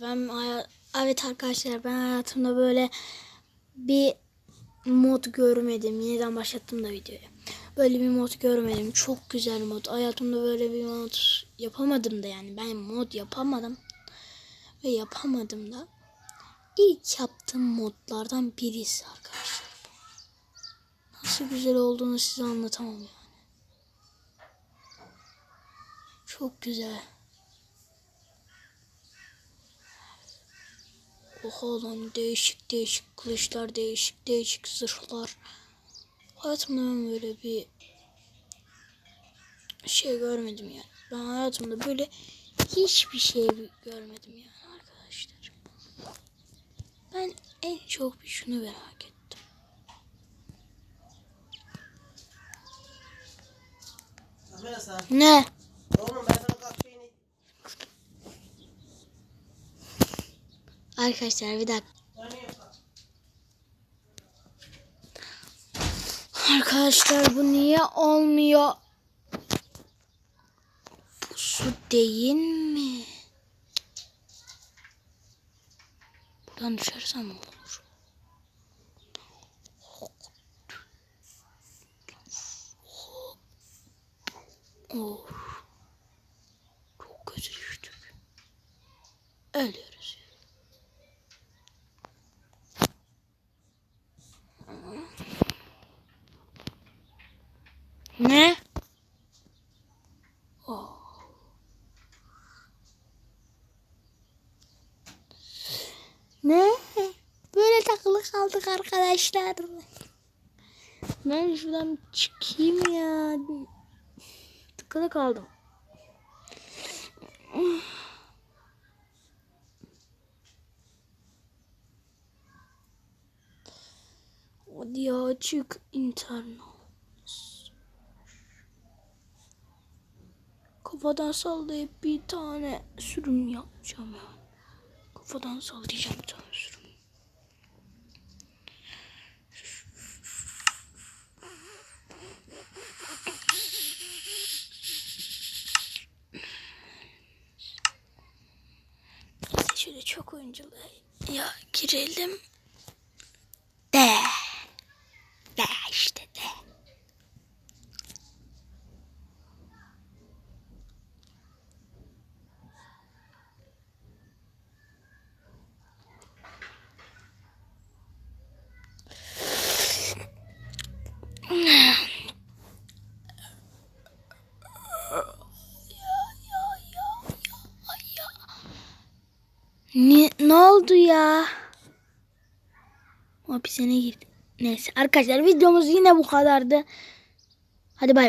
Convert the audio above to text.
Ben evet arkadaşlar ben hayatımda böyle bir mod görmedim. Yeniden başlattım da videoyu. Böyle bir mod görmedim. Çok güzel mod. Hayatımda böyle bir mod yapamadım da yani. Ben mod yapamadım. Ve yapamadım da. İlk yaptığım modlardan birisi arkadaşlar. Nasıl güzel olduğunu size anlatamam yani. Çok güzel. Oha lan değişik değişik kılıçlar, değişik değişik zırhlar. Hayatımda ben böyle bir şey görmedim yani. Ben hayatımda böyle hiçbir şey görmedim yani arkadaşlar. Ben en çok bir şunu merak ettim. Ne? Arkadaşlar bir dakika. Arkadaşlar bu niye olmuyor? Bu su değil mi? Buradan düşersem olur? Of. Çok kötü düştük. Ölüyoruz. Ne? Ne? Böyle takılı kaldık arkadaşlar. Ben şuradan çıkayım ya. Tıkılı kaldım. Hadi ya çık internet. Kafadan sallayıp bir tane sürüm yapacağım ya. Kafadan sallayacağım bir tane sürüm. Neyse şöyle çok oyunculuğa ya girelim. Ne, ne oldu ya? Hapishaneye girdim. Neyse arkadaşlar videomuz yine bu kadardı. Hadi bay bay.